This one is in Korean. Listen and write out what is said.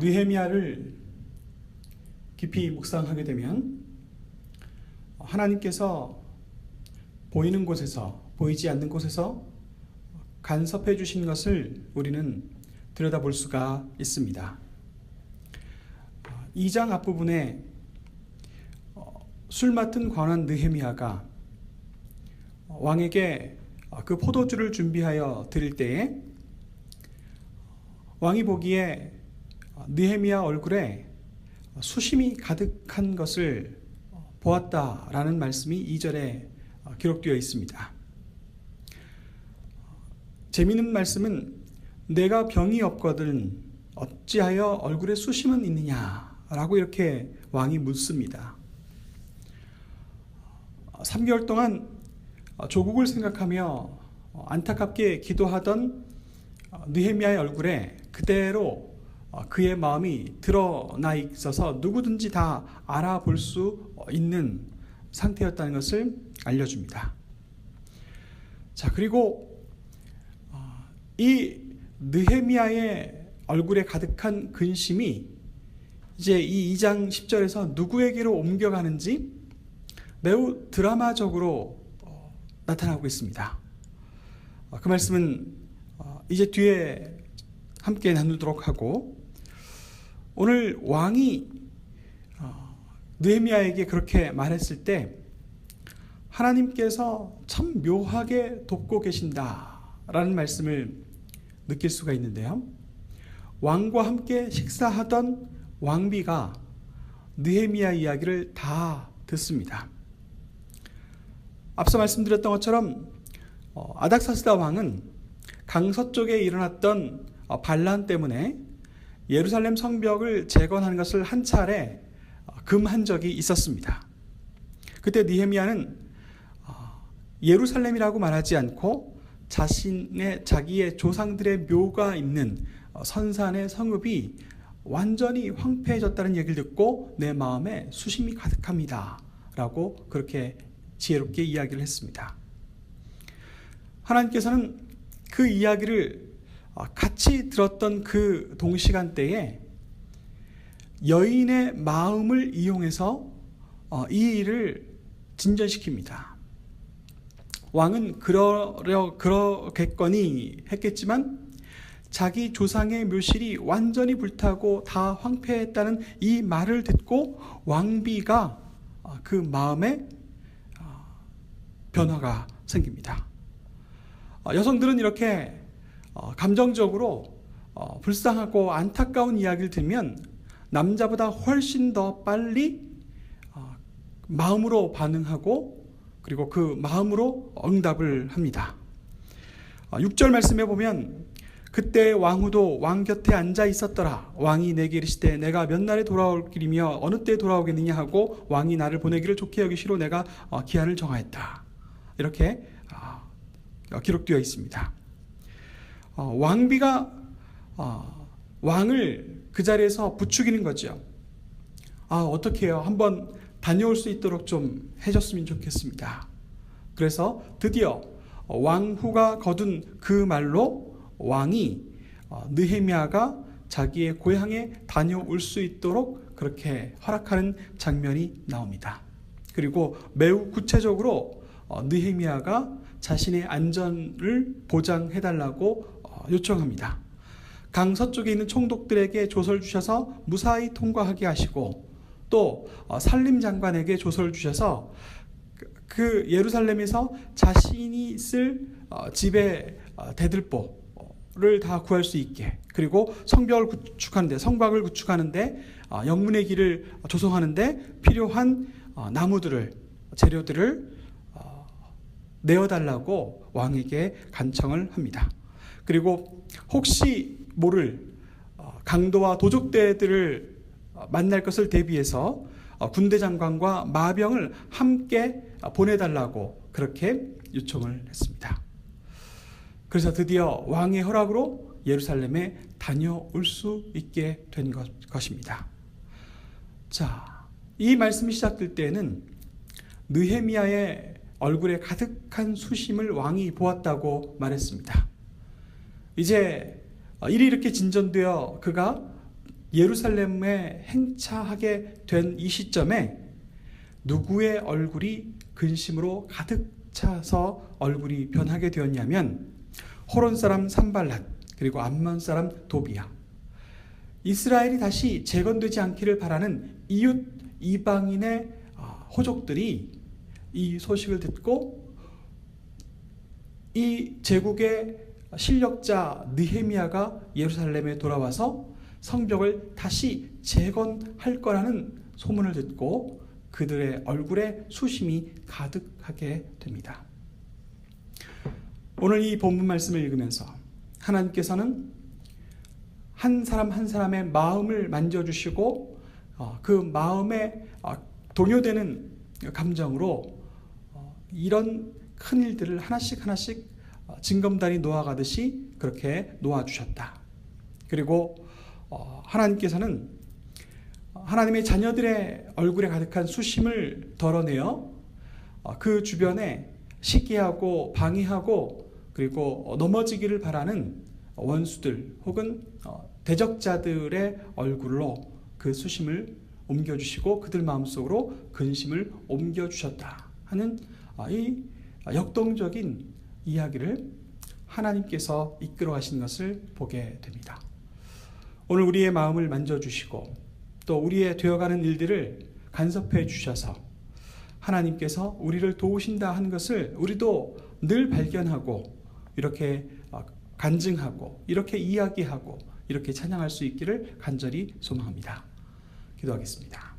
느헤미야를 깊이 묵상하게 되면 하나님께서 보이는 곳에서 보이지 않는 곳에서 간섭해 주신 것을 우리는 들여다볼 수가 있습니다. 2장 앞부분에 어, 술 맡은 관원 느헤미야가 왕에게 그 포도주를 준비하여 드릴 때에 왕이 보기에 느헤미야 얼굴에 수심이 가득한 것을 보았다라는 말씀이 2절에 기록되어 있습니다. 재미있는 말씀은 내가 병이 없거든 어찌하여 얼굴에 수심은 있느냐라고 이렇게 왕이 묻습니다. 3개월 동안 조국을 생각하며 안타깝게 기도하던 느헤미야의 얼굴에 그대로 그의 마음이 드러나 있어서 누구든지 다 알아볼 수 있는 상태였다는 것을 알려줍니다. 자, 그리고 이 느헤미야의 얼굴에 가득한 근심이 이제 이 2장 10절에서 누구에게로 옮겨가는지 매우 드라마적으로 나타나고 있습니다. 그 말씀은 이제 뒤에 함께 나누도록 하고 오늘 왕이 느헤미야에게 그렇게 말했을 때 하나님께서 참 묘하게 돕고 계신다라는 말씀을 느낄 수가 있는데요. 왕과 함께 식사하던 왕비가 느헤미야 이야기를 다 듣습니다. 앞서 말씀드렸던 것처럼 아닥사스다 왕은 강서 쪽에 일어났던 반란 때문에 예루살렘 성벽을 재건하는 것을 한 차례 금한 적이 있었습니다. 그때 니헤미야는 예루살렘이라고 말하지 않고 자신의 자기의 조상들의 묘가 있는 선산의 성읍이 완전히 황폐해졌다는 얘기를 듣고 내 마음에 수심이 가득합니다 라고 그렇게 지혜롭게 이야기를 했습니다. 하나님께서는 그 이야기를 같이 들었던 그 동시간대에 여인의 마음을 이용해서 이 일을 진전시킵니다. 왕은 그러려 그러겠거니 했겠지만 자기 조상의 묘실이 완전히 불타고 다 황폐했다는 이 말을 듣고 왕비가 그 마음에 변화가 생깁니다. 여성들은 이렇게 감정적으로 불쌍하고 안타까운 이야기를 들으면 남자보다 훨씬 더 빨리 마음으로 반응하고 그리고 그 마음으로 응답을 합니다. 6절 말씀에 보면 그때 왕후도 왕 곁에 앉아 있었더라. 왕이 내게 이르시되 내가 몇 날에 돌아올 길이며 어느 때 돌아오겠느냐 하고 왕이 나를 보내기를 좋게 여기시로 내가 기한을 정하였다. 이렇게 기록되어 있습니다. 왕비가 왕을 그 자리에서 부추기는 거죠. 아 어떻게 해요? 한번 다녀올 수 있도록 좀 해줬으면 좋겠습니다. 그래서 드디어 왕후가 거둔 그 말로 왕이 느헤미야가 자기의 고향에 다녀올 수 있도록 그렇게 허락하는 장면이 나옵니다. 그리고 매우 구체적으로 느헤미야가 자신의 안전을 보장해 달라고 요청합니다. 강서 쪽에 있는 총독들에게 조서를 주셔서 무사히 통과하게 하시고 또 살림 장관에게 조서를 주셔서 그 예루살렘에서 자신이 쓸 집의 대들보를 다 구할 수 있게 그리고 성벽을 구축하는데 성곽을 구축하는데 영문의 길을 조성하는데 필요한 나무들을 재료들을 내어달라고 왕에게 간청을 합니다. 그리고 혹시 모를 강도와 도적대들을 만날 것을 대비해서 군대 장관과 마병을 함께 보내달라고 그렇게 요청을 했습니다. 그래서 드디어 왕의 허락으로 예루살렘에 다녀올 수 있게 된 것입니다. 자, 이 말씀이 시작될 때는 느헤미야의 얼굴에 가득한 수심을 왕이 보았다고 말했습니다. 이제 일이 이렇게 진전되어 그가 예루살렘에 행차하게 된 이 시점에 누구의 얼굴이 근심으로 가득 차서 얼굴이 변하게 되었냐면 호론 사람 산발랏 그리고 암몬 사람 도비야. 이스라엘이 다시 재건되지 않기를 바라는 이웃 이방인의 아, 호족들이 이 소식을 듣고 이 제국의 실력자 느헤미야가 예루살렘에 돌아와서 성벽을 다시 재건할 거라는 소문을 듣고 그들의 얼굴에 수심이 가득하게 됩니다. 오늘 이 본문 말씀을 읽으면서 하나님께서는 한 사람 한 사람의 마음을 만져주시고 어, 그 마음에 어, 동요되는 감정으로 어, 이런 큰 일들을 하나씩 하나씩 징검다리 놓아가듯이 그렇게 놓아주셨다. 그리고 하나님께서는 하나님의 자녀들의 얼굴에 가득한 수심을 덜어내어 그 주변에 시기하고 방해하고 그리고 넘어지기를 바라는 원수들 혹은 대적자들의 얼굴로 그 수심을 옮겨주시고 그들 마음속으로 근심을 옮겨주셨다 하는 이 역동적인 이야기를 하나님께서 이끌어 가신 것을 보게 됩니다. 오늘 우리의 마음을 만져주시고 또 우리의 되어가는 일들을 간섭해 주셔서 하나님께서 우리를 도우신다 한 것을 우리도 늘 발견하고 이렇게 간증하고 이렇게 이야기하고 이렇게 찬양할 수 있기를 간절히 소망합니다. 기도하겠습니다.